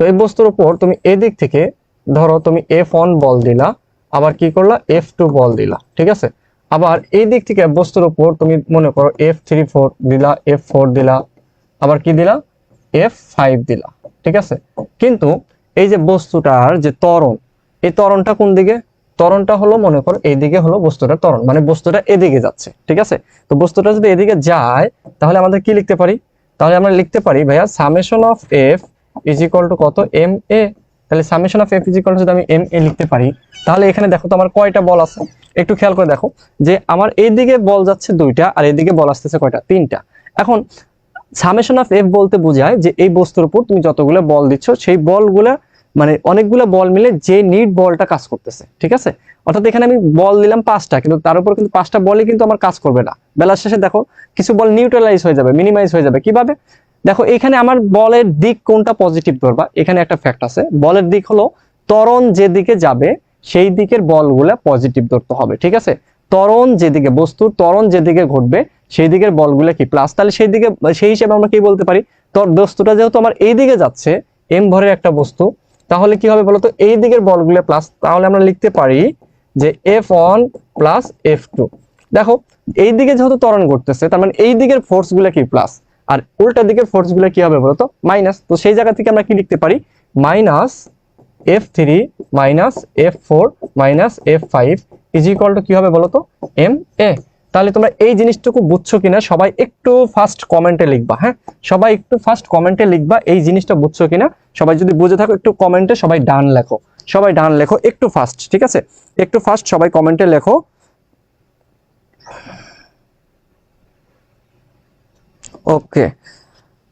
তো এই বস্তুর উপর তুমি এদিক থেকে ধরো তুমি এফ ওয়ান বল দিলা, আবার কি করলা? এফ টু বল দিলা, ঠিক আছে? আবার এই দিক থেকে বস্তুর উপর তুমি মনে করো এফ থ্রি ফোর দিলা এফ ফোর দিলা, আবার কি দিলা? এফ ফাইভ দিলা, ঠিক আছে? কিন্তু এই যে বস্তুটার যে ত্বরণ, এই ত্বরণটা কোন দিকে? ত্বরণটা হলো মনে করো এইদিকে হলো বস্তুটার ত্বরণ মানে বস্তুটা এদিকে যাচ্ছে, ঠিক আছে? তো বস্তুটা যদি এদিকে যায়, তাহলে আমাদের কি লিখতে পারি? তাহলে আমরা লিখতে পারি, ভাইয়া summation of F is equal to কত? এম এ তাহলে summation of F is equal যদি আমি এম এ লিখতে পারি, তাহলে এখানে দেখো তো আমার কয়টা বল আছে? একটু খেয়াল করে দেখো যে আমার বল যাচ্ছে দুইটা আর বল আসতেছে কয়টা? তিনটা। এখন সামেশন অফ এফ বলতে বোঝায় যে এই বস্তুর উপর তুমি যতগুলো বল দিচ্ছ, সেই বলগুলা মানে অনেকগুলো বল মিলে যে নিট বলটা কাজ করতেছে, ঠিক আছে? অর্থাৎ এখানে আমি বল দিলাম পাঁচটা, কিন্তু তার উপর কিন্তু পাঁচটা বলই কিন্তু আমার কাজ করবে না। বেলার শেষে দেখো, কিছু বল নিউট্রালাইজ হয়ে যাবে মিনিমাইজ হয়ে যাবে। কীভাবে? দেখো, এখানে আমার বলের দিক কোনটা পজিটিভ ধরবা? এখানে একটা ফ্যাক্ট আছে। বলের দিক হলো, ত্বরণ যেদিকে যাবে, সেই দিকের বলগুলা পজিটিভ ধরতে হবে, ঠিক আছে? ত্বরণ যেদিকে বস্তুর ত্বরণ যেদিকে ঘটবে, সেই দিকের বলগুলো কি? প্লাস তাহলে সেই দিকে, সেই হিসেবে আমরা কি বলতে পারি? তোর বস্তুটা যেহেতু আমার এই দিকে যাচ্ছে এম ভরের একটা বস্তু, তাহলে কি হবে বলতো? এই দিকের বলগুলো প্লাস তাহলে আমরা লিখতে পারি যে F one plus F two দেখো এই দিকে যেহেতু ত্বরণ ঘটতেছে, তার মানে এই দিকের ফোর্সগুলো কি? প্লাস আর উল্টা দিকের ফোর্সগুলো কি হবে বলতো? মাইনাস তো সেই জায়গা থেকে আমরা কি লিখতে পারি? Minus F three minus F four minus F five is equal to কি হবে বলতো? এম এ তাহলে তোমরা এই জিনিসটুকু বুঝছ কিনা? সবাই একটু ফার্স্ট কমেন্টে লিখবা হ্যাঁ? সবাই একটু ফার্স্ট কমেন্টে লিখবা এই জিনিসটা বুঝছ কিনা? সবাই যদি বুঝে থাকো একটু কমেন্টে সবাই ডান লেখো। সবাই ডান লেখো, একটু ফার্স্ট ঠিক আছে? একটু ফার্স্ট সবাই কমেন্টে লেখো। ওকে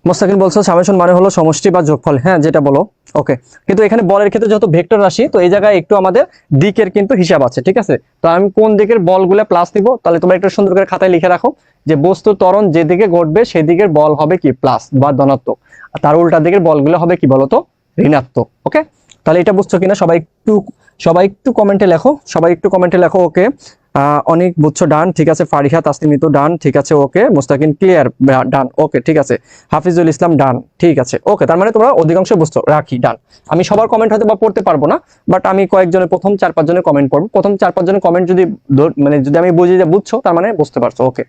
মোস্তাকিন বলছো, সামেশন মানে হলো সমষ্টি বা যোগফল। হ্যাঁ যেটা বলো। ওকে কিন্তু এখানে বলের ক্ষেত্রে যত ভেক্টর রাশি, তো এই জায়গায় একটু আমাদের দিকের কিন্তু হিসাব আছে, ঠিক আছে? তো আমি কোন দিকের বলগুলো প্লাস দিব তাহলে তোমরা একটু সুন্দর করে খাতায় লিখে রাখো যে বস্তু ত্বরণ যেদিকে ঘটবে সেই দিকের বল হবে কি? প্লাস বা ধনাত্মক। আর তার উল্টা দিকের বলগুলো হবে কি বলতো? ঋণাত্মক। ওকে তাহলে এটা বুঝছ কিনা? সবাই একটু সবাই একটু কমেন্টে লেখো। সবাই একটু কমেন্টে লেখো ওকে অনেক বুঝছ ডান, ঠিক আছে, ফারিহা তাসলিমিত ডান, ঠিক আছে, ওকে, মোস্তাকিন ক্লিয়ার ডান, ওকে, ঠিক আছে, হাফিজুল ইসলাম ডান, ঠিক আছে, ওকে, তার মানে তোমরা অধিকাংশ বুঝছ, রাখি, ডান। আমি সবার কমেন্ট হয়তো বা পড়তে পারব না বাট আমি কয়েকজনের, প্রথম চার পাঁচজনের কমেন্ট পড়ব। প্রথম চার পাঁচজনের কমেন্ট যদি মানে যদি আমি বুঝি যে বুঝছ, তার মানে বুঝতে পারছ, ওকে।